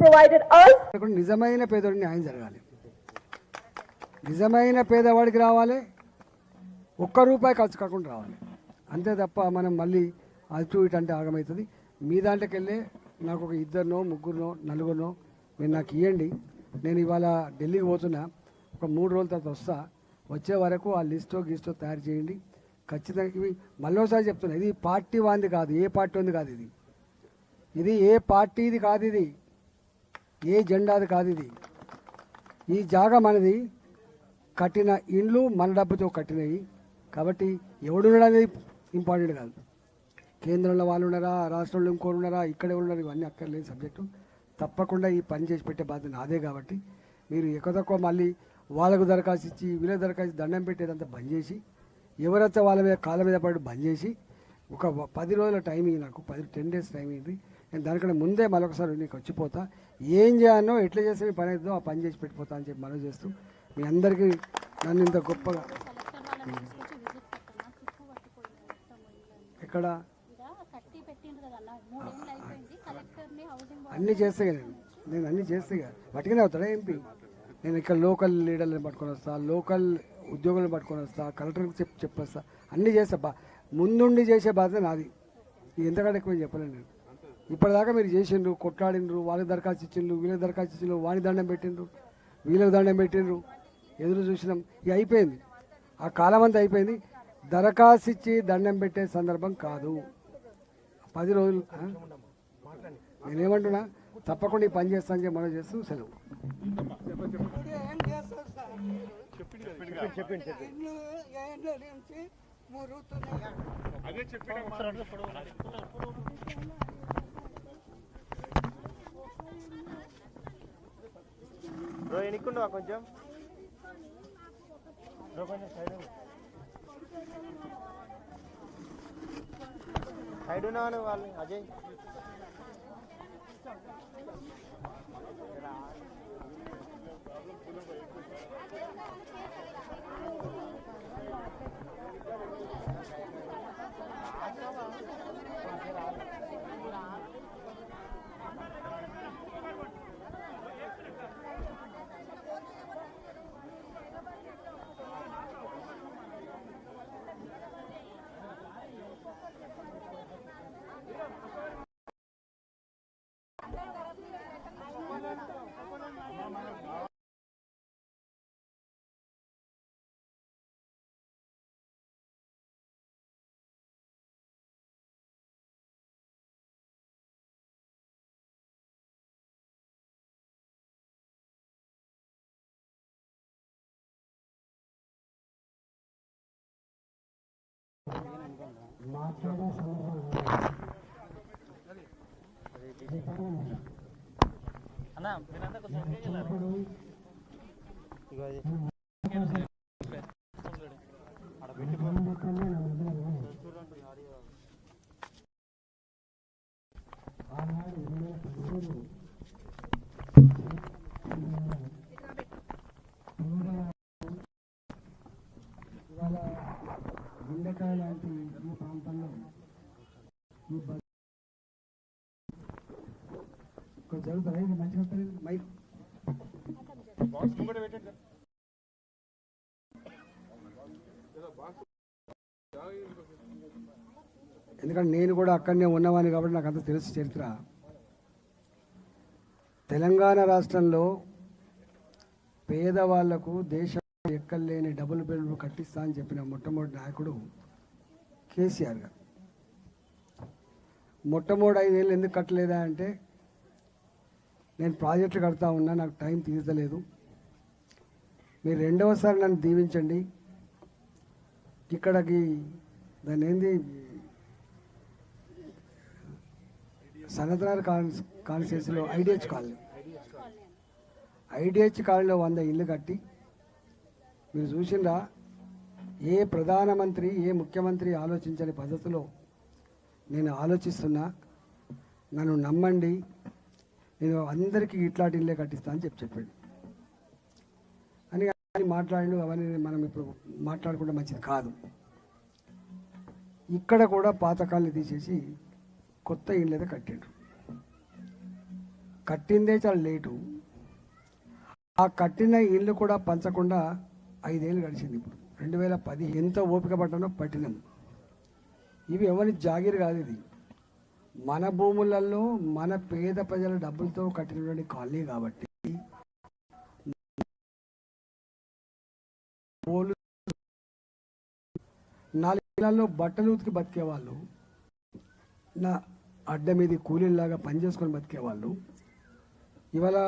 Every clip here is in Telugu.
provided us నిజమైన పేదవాడికి న్యాయం జరగాలి. నిజమైన పేదవాడికి రావాలి ఒక్క రూపాయి ఖర్చు కాకుండా రావాలి. అంతే తప్ప మనం మళ్ళీ అటు ఇటు అంటే ఆగమవుతుంది మీ దాంట్లోకి వెళ్ళే నాకు ఒక ఇద్దరినో ముగ్గురునో నలుగురినో మీరు నాకు ఇవ్వండి నేను ఇవాళ ఢిల్లీకి పోతున్నా ఒక మూడు రోజుల తర్వాత వస్తా. వచ్చే వరకు ఆ లిస్టో గిస్టో తయారు చేయండి. ఖచ్చితంగా ఇవి మళ్ళీసారి చెప్తున్నా ఇది పార్టీ వాంది కాదు ఏ పార్టీ ఉంది కాదు ఇది. ఇది ఏ పార్టీది కాదు ఇది. ఏ జెండాది కాదు ఇది. ఈ జాగా మనది కట్టిన ఇండ్లు మన డబ్బుతో కట్టినవి. కాబట్టి ఎవడున్నాడు అనేది ఇంపార్టెంట్ కాదు. కేంద్రంలో వాళ్ళు ఉన్నారా రాష్ట్రంలో ఇంకోరు ఉన్నారా ఇక్కడే ఉన్నారు ఇవన్నీ అక్కర్లేని సబ్జెక్టు. తప్పకుండా ఈ పని చేసి పెట్టే బాధ్యత నాదే కాబట్టి మీరు ఎక్కువ మళ్ళీ వాళ్ళకు దరఖాస్తు ఇచ్చి వీళ్ళకి దరఖాస్తు దండం పెట్టేదంతా బంద్ చేసి ఎవరైతే వాళ్ళ మీద కాళ్ళ మీద పడి బంద్ చేసి ఒక పది రోజుల టైం నాకు పది టెన్ డేస్ టైం ఇది. నేను దానికంటే ముందే మరొకసారి నీకు వచ్చిపోతా. ఏం చేయాలో ఎట్లా చేస్తే మీ పని అవుతుందో ఆ పని చేసి పెట్టిపోతా అని చెప్పి మనం చేస్తూ మీ అందరికీ నన్ను ఇంత గొప్పగా ఇక్కడ అన్నీ చేస్తే నేను. నేను అన్నీ చేస్తే పట్టుకునే అవుతాడా ఎంపీ? నేను ఇక్కడ లోకల్ లీడర్లను పట్టుకొని వస్తా లోకల్ ఉద్యోగులను పట్టుకొని వస్తా కలెక్టర్కి చెప్పి చెప్పేస్తా. అన్నీ చేస్తా. బా ముందుండి చేసే బాధ్యత నాది. ఎంతకంటే ఎక్కువ చెప్పలేను నేను. ఇప్పటిదాకా మీరు చేసిండ్రు కొట్లాడిండ్రు వాళ్ళకి దరఖాస్తు ఇచ్చిండ్రు వీళ్ళకి దరఖాస్తు ఇచ్చిండ్రు వాడి దండం పెట్టిండ్రు వీళ్ళకి దండం పెట్టిండ్రు ఎదురు చూసినాం ఇక అయిపోయింది ఆ కాలం అంతా అయిపోయింది దరఖాస్తు ఇచ్చి దండం పెట్టే సందర్భం కాదు పది రోజులు నేనేమంటున్నా తప్పకుండా ఈ పని చేస్తాను చెప్పి మనం చేస్తూ సెలవు రో ఎన్నికుండవా కొంచెం? రో కొంచెం సైడ్ సైడ్ ఉన్నాను వాళ్ళు అజయ్? అన్న మీరంతా కొంచెం ఎంగేజ్ అయ్యారు. ఇగో అది. ఆడ పెట్టుకో. ఇవాళ గుండెకాయ లాంటి ఈ ప్రాంతంలో ఈ బ- కొంచెం జరుగుతుంది మంచిగా వస్తుంది మైక్. ఎందుకంటే నేను కూడా అక్కడనే ఉన్నవాని కాబట్టి నాకు అంత తెలుసు చరిత్ర. తెలంగాణ రాష్ట్రంలో పేదవాళ్ళకు దేశం ఎక్కలేని డబుల్ బెడ్రూమ్ కట్టిస్తా అని చెప్పిన మొట్టమొదటి నాయకుడు కేసీఆర్ గారు. మొట్టమొదటి ఐదేళ్ళు ఎందుకు కట్టలేదా అంటే నేను ప్రాజెక్టులు కడతా ఉన్నా నాకు టైం తీర్చలేదు మీరు రెండవసారి నన్ను దీవించండి. ఇక్కడికి దాని ఏంది సనతనార్ కాన్స్ కాన్స్టిట్యూన్సీలో ఐడిహెచ్ కాలనీ. ఐడిహెచ్ కాలనీలో వంద ఇల్లు కట్టి మీరు చూసిండ్రా ఏ ప్రధానమంత్రి ఏ ముఖ్యమంత్రి ఆలోచించని పద్ధతిలో నేను ఆలోచిస్తున్నా నన్ను నమ్మండి నేను అందరికీ ఇట్లాంటి ఇల్లే కట్టిస్తా అని చెప్పి చెప్పాడు. అని అవన్నీ మాట్లాడి అవన్నీ మనం ఇప్పుడు మాట్లాడకుండా మంచిది కాదు. ఇక్కడ కూడా పాతకాలని తీసేసి కొత్త ఇల్లు అయితే కట్టిండ్రు. కట్టిందే చాలా లేటు. ఆ కట్టిన ఇల్లు కూడా పంచకుండా ఐదేళ్ళు గడిచింది ఇప్పుడు. రెండు వేల పది ఎంత ఓపిక పడ్డానో పట్టినాం. ఇవి ఎవరి జాగిరి కాదు ఇది. మన భూములలో మన పేద ప్రజల డబ్బులతో కట్టినటువంటి కాలనీ కాబట్టి పోలు బట్టలు ఉతికి బతికేవాళ్ళు నా అడ్డ మీద కూలీలాగా పనిచేసుకొని బతికేవాళ్ళు. ఇవాళ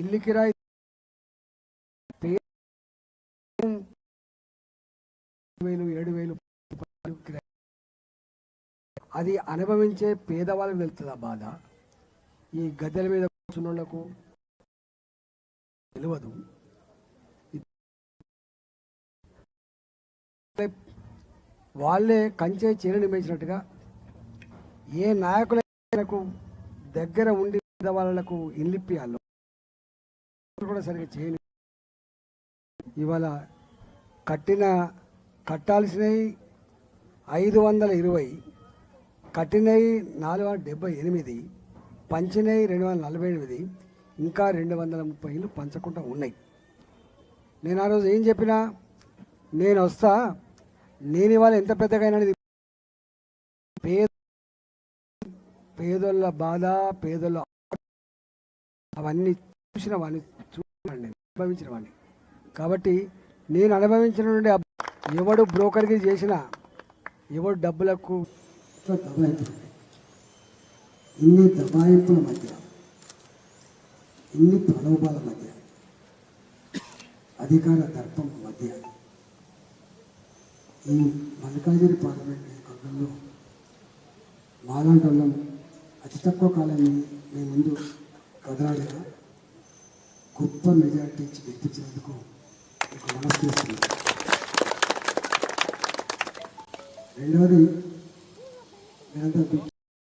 ఇల్లు కిరాయి వేలు ఏడు వేలు కిరాయి అది అనుభవించే పేదవాళ్ళకి వెళ్తుంది ఆ బాధ? ఈ గద్దెల మీద కూర్చున్నోళ్ళకు తెలియదు. వాళ్ళే కంచే చీర నిమించినట్టుగా ఏ నాయకులకు దగ్గర ఉండి వాళ్ళకు ఇల్లిప్పియాలో కూడా సరిగ్గా చేయని ఇవాళ కట్టిన కట్టాల్సినవి ఐదు వందల ఇరవై. కట్టినవి నాలుగు వందల డెబ్బై ఎనిమిది పంచినై రెండు వందల నలభై ఎనిమిది ఇంకా రెండు వందల ముప్పై ఇళ్ళు పంచకుండా ఉన్నాయి. నేను ఆ రోజు ఏం చెప్పినా? నేను వస్తా నేను ఇవాళ ఎంత పెద్దగా అయినది పేద పేదోళ్ళ బాధ పేదోళ్ళ అవన్నీ చూసిన వాడిని చూడండి అనుభవించిన వాడిని. కాబట్టి నేను అనుభవించిన నుండి ఎవడు బ్రోకర్కి చేసినా ఎవడు డబ్బులకు దబాయింపులు ఇన్ని దబాయింపుల మధ్య ఇన్ని ప్రలోభాల మధ్య అధికార దర్పం మధ్య ఈ మల్కాజిరి పార్లమెంట్ నియోజకవర్గంలో మాలాంటి వాళ్ళం అతి తక్కువ కాలాన్ని మీ ముందు కదలాడిన గొప్ప మెజారిటీ ఇచ్చి గెలిపించినందుకు మీకు మనస్ఫూర్తి రెండవది 难道